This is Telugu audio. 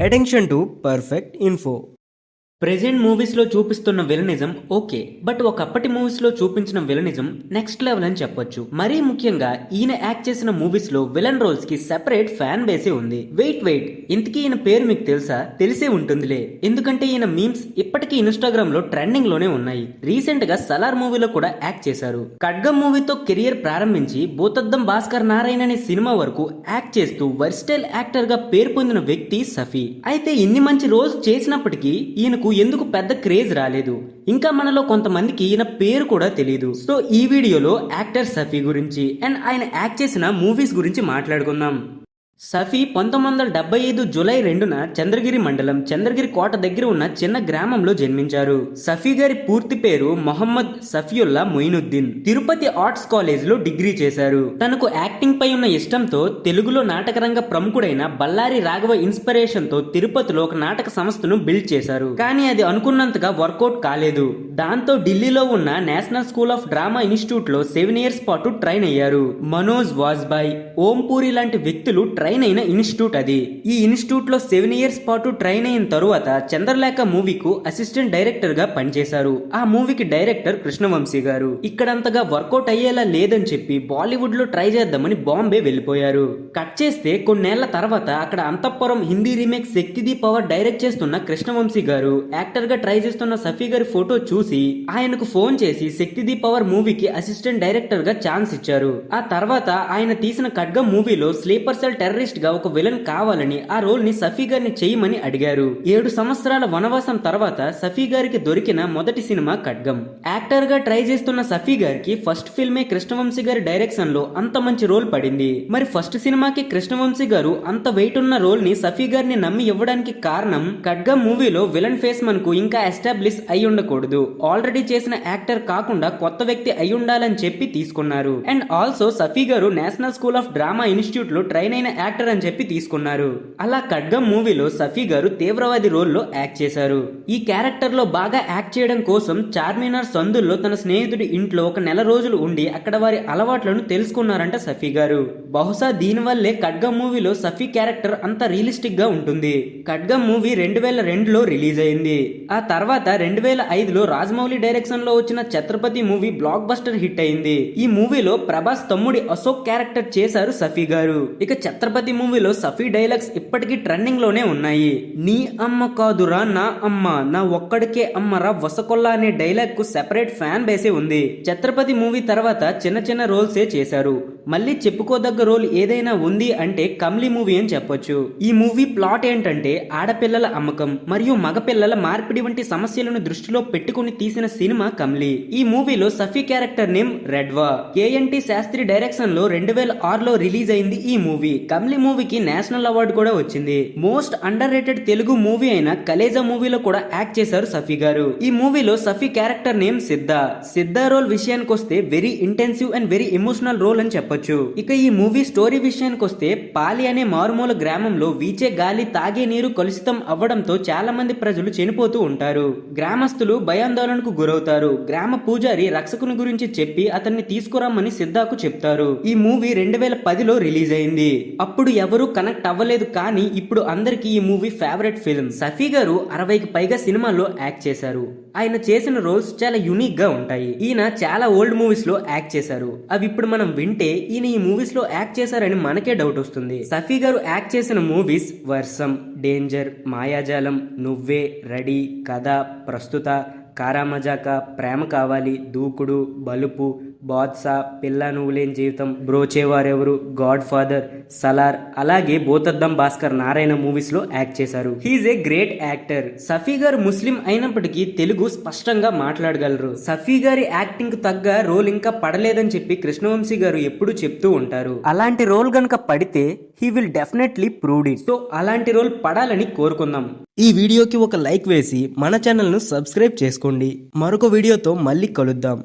Attention to perfect info. Present మూవీస్లో చూపిస్తున్న విలనిజం ఓకే బట్ ఒకప్పటి మూవీస్లో చూపించిన విలనిజం నెక్స్ట్ లెవెల్ అని చెప్పొచ్చు. మరీ ముఖ్యంగా ఈయన యాక్ట్ చేసిన మూవీస్లో విలన్ రోల్స్కి సెపరేట్ ఫ్యాన్ బేసే ఉంది. వెయిట్ వెయిట్ ఇంతకీ ఈయన పేరు మీకు తెలుసా? తెలిసే ఉంటుందిలే. ఎందుకంటే ఈయన మీమ్స్ ఇప్పటికీ ఇన్స్టాగ్రామ్లో ట్రెండింగ్లోనే ఉన్నాయి. రీసెంట్గా సలార్ మూవీలో కూడా యాక్ట్ చేశారు. ఖడ్గం మూవీతో కెరియర్ ప్రారంభించి భూతద్దం భాస్కర్ నారాయణ అనే సినిమా వరకు యాక్ట్ చేస్తూ వర్స్టైల్ యాక్టర్గా పేరు పొందిన వ్యక్తి సఫీ. అయితే ఇన్ని మంచి రోజు చేసినప్పటికీ ఈయన ఈయనకు ఎందుకు పెద్ద క్రేజ్ రాలేదు? ఇంకా మనలో కొంతమందికి ఈయన పేరు కూడా తెలియదు సో ఈ వీడియోలో యాక్టర్ సఫీ గురించి అండ్ ఆయన యాక్ట్ చేసిన మూవీస్ గురించి మాట్లాడుకుందాం. సఫీ పంతొమ్మిది వందల డెబ్బై ఐదు జులై రెండున చంద్రగిరి మండలం చంద్రగిరి కోట దగ్గర ఉన్న చిన్న గ్రామంలో జన్మించారు. సఫీ గారి పూర్తి పేరు మొహమ్మద్ సఫియుల్లా మొయినుద్దీన్. తిరుపతి ఆర్ట్స్ కాలేజ్లో డిగ్రీ చేశారు. తనకు యాక్టింగ్ పై ఉన్న ఇష్టంతో తెలుగులో నాటకరంగ ప్రముఖుడైన బల్లారి రాఘవ ఇన్స్పిరేషన్తో తిరుపతిలో ఒక నాటక సంస్థను బిల్డ్ చేశారు. కానీ అది అనుకున్నంతగా వర్కౌట్ కాలేదు. దాంతో ఢిల్లీలో ఉన్న నేషనల్ స్కూల్ ఆఫ్ డ్రామా ఇన్స్టిట్యూట్లో సెవెన్ ఇయర్స్ పాటు ట్రైన్ అయ్యారు. మనోజ్ వాజ్బాయ్ ఓంపూరి లాంటి వ్యక్తులు ట్రైన్ అయిన ఇన్స్టిట్యూట్ అది. ఈ ఇన్స్టిట్యూట్లో సెవెన్ ఇయర్స్ పాటు ట్రైన్ అయిన తరువాత చంద్రలేఖ మూవీకు అసిస్టెంట్ డైరెక్టర్గా పనిచేశారు. ఆ మూవీకి డైరెక్టర్ కృష్ణవంశీ గారు. ఇక్కడంతగా వర్కౌట్ అయ్యేలా లేదని చెప్పి బాలీవుడ్లో ట్రై చేద్దామని బాంబే వెళ్ళిపోయారు. కట్ చేస్తే కొన్నేళ్ళ తర్వాత అక్కడ Antahpuram Hindi remake Shakti the power direct చేస్తున్న కృష్ణవంశీ గారు యాక్టర్గా ట్రై చేస్తున్న సఫీ గారి ఫోటో చూసి ఆయనకు ఫోన్ చేసి శక్తిది పవర్ మూవీకి అసిస్టెంట్ డైరెక్టర్గా ఛాన్స్ ఇచ్చారు. ఆ తర్వాత ఆయన తీసిన ఖడ్గ మూవీలో స్లీపర్ సెల్ టెర్ గా ఒక విలన్ కావాలని ఆ రోల్ని సఫీ గారిని చేయమని అడిగారు. ఏడు సంవత్సరాల వనవాసం తర్వాత సఫీ గారికి దొరికిన మొదటి సినిమా ఖడ్గం. యాక్టర్గా ట్రై చేస్తున్న సఫీ గారికి ఫస్ట్ ఫిల్మే కృష్ణవంశీ గారి డైరెక్షన్లో అంత మంచి రోల్ పడింది. మరి ఫస్ట్ సినిమాకి కృష్ణవంశీ గారు అంత వెయిట్ ఉన్న రోల్ని సఫీ గారిని నమ్మి ఇవ్వడానికి కారణం ఖడ్గం మూవీలో విలన్ ఫేస్ మనకు ఇంకా ఎస్టాబ్లిష్ అయి ఉండకూడదు. ఆల్రెడీ చేసిన యాక్టర్ కాకుండా కొత్త వ్యక్తి అయి ఉండాలని చెప్పి తీసుకున్నారు. అండ్ ఆల్సో సఫీ గారు నేషనల్ స్కూల్ ఆఫ్ డ్రామా ఇన్స్టిట్యూట్లో ట్రైన్ అయిన యాక్టర్ అని చెప్పి తీసుకున్నారు. అలా ఖడ్గం మూవీలో సఫీ గారు తీవ్రవాది రోల్లో యాక్ట్ చేశారు. ఈ క్యారెక్టర్లో బాగా యాక్ట్ చేయడం కోసం చార్మినార్ సందుల్లో తన స్నేహితుడి ఇంట్లో ఒక నెల రోజులు ఉండి అక్కడ వారి అలవాట్లను తెలుసుకున్నారంట సఫీ గారు. బహుశా దీనివల్లే ఖడ్గం మూవీలో సఫీ క్యారెక్టర్ అంత రియలిస్టిక్గా ఉంటుంది. ఖడ్గం మూవీ రెండు వేల రెండులో రిలీజ్ అయింది. ఆ తర్వాత రెండు వేల ఐదులో రాజమౌళి డైరెక్షన్లో వచ్చిన Chatrapathi movie blockbuster hit అయింది. ఈ మూవీలో ప్రభాస్ తమ్ముడి అశోక్ క్యారెక్టర్ చేశారు సఫీ గారు. ఇక ఛత్రపతి మూవీలో సఫీ డైలాగ్స్ ఇప్పటికీ ట్రెండింగ్లోనే ఉన్నాయి. నీ అమ్మ కాదురా నా అమ్మ నా ఒక్కడికే అమ్మరా వసకొల్ల అనే డైలాగ్కు సెపరేట్ ఫ్యాన్ బేసే ఉంది. ఛత్రపతి మూవీ తర్వాత చిన్న చిన్న రోల్సే చేశారు. మళ్ళీ చెప్పుకోదగ్గ రోల్ ఏదైనా ఉంది అంటే కమ్లీ మూవీ అని చెప్పొచ్చు. ఈ మూవీ ప్లాట్ ఏంటంటే ఆడపిల్లల అమ్మకం మరియు మగపిల్లల మార్పిడి వంటి సమస్యలను దృష్టిలో పెట్టుకుని తీసిన సినిమా కమ్లీ. ఈ మూవీలో సఫీ క్యారెక్టర్ నేమ్ రెడ్వా. కేఎన్టీ శాస్త్రి డైరెక్షన్లో రెండు వేల ఆరులో రిలీజ్ అయింది ఈ మూవీ. కమ్లీ మూవీకి నేషనల్ అవార్డు కూడా వచ్చింది. Most under rated Telugu movie అయిన కలేజా మూవీలో కూడా యాక్ట్ చేశారు సఫీ గారు. ఈ మూవీలో సఫీ క్యారెక్టర్ నేమ్ సిద్ధ. సిద్ధ రోల్ విషయానికి వస్తే very intensive and very emotional role అని చెప్పొచ్చు. ఇక ఈ మూవీ స్టోరీ విషయానికి వస్తే పాలి అనే మారుమూల గ్రామంలో వీచే గాలి తాగే నీరు కలుషితం అవ్వడంతో చాలా మంది ప్రజలు చనిపోతూ ఉంటారు. గ్రామస్తులు భయాందోళనకు గురవుతారు. గ్రామ పూజారి రక్షకుని గురించి చెప్పి అతన్ని తీసుకురమ్మని సిద్ధాకు చెప్తారు. ఈ మూవీ రెండు వేల పదిలో రిలీజ్ అయింది. అప్పుడు ఎవరు కనెక్ట్ అవ్వలేదు కానీ ఇప్పుడు అందరికీ ఈ మూవీ ఫేవరెట్ ఫిల్మ్ సఫీ గారు అరవైకి పైగా సినిమాల్లో యాక్ట్ చేశారు. ఆయన చేసిన రోల్స్ చాలా యునిక్గా ఉంటాయి. ఈయన చాలా ఓల్డ్ మూవీస్లో యాక్ట్ చేశారు. అవి ఇప్పుడు మనం వింటే ఈయన ఈ మూవీస్లో యాక్ట్ చేశారని మనకే డౌట్ వస్తుంది. సఫీ గారు యాక్ట్ చేసిన మూవీస్ వర్షం డేంజర్ మాయాజాలం నువ్వే రెడీ కథ ప్రస్తుత కారామజాక ప్రేమ కావాలి దూకుడు బలుపు బాద్సా పిల్ల నువ్వు లేని జీవితం బ్రోచేవారెవరు గాడ్ ఫాదర్ సలార్ అలాగే బోతద్దం భాస్కర్ నారాయణ మూవీస్లో యాక్ట్ చేశారు. He is a great actor Safi గారు ముస్లిం అయినప్పటికీ తెలుగు స్పష్టంగా మాట్లాడగలరు. సఫీ గారి యాక్టింగ్ తగ్గ రోల్ ఇంకా పడలేదని చెప్పి కృష్ణవంశీ గారు ఎప్పుడూ చెప్తూ ఉంటారు. అలాంటి రోల్ గనక పడితే he will definitely prove it so అలాంటి రోల్ పడాలని కోరుకుందాం. ఈ వీడియోకి ఒక లైక్ వేసి మన ఛానల్ను సబ్స్క్రైబ్ చేసుకోండి. మరొక వీడియోతో మళ్ళీ కలుద్దాం.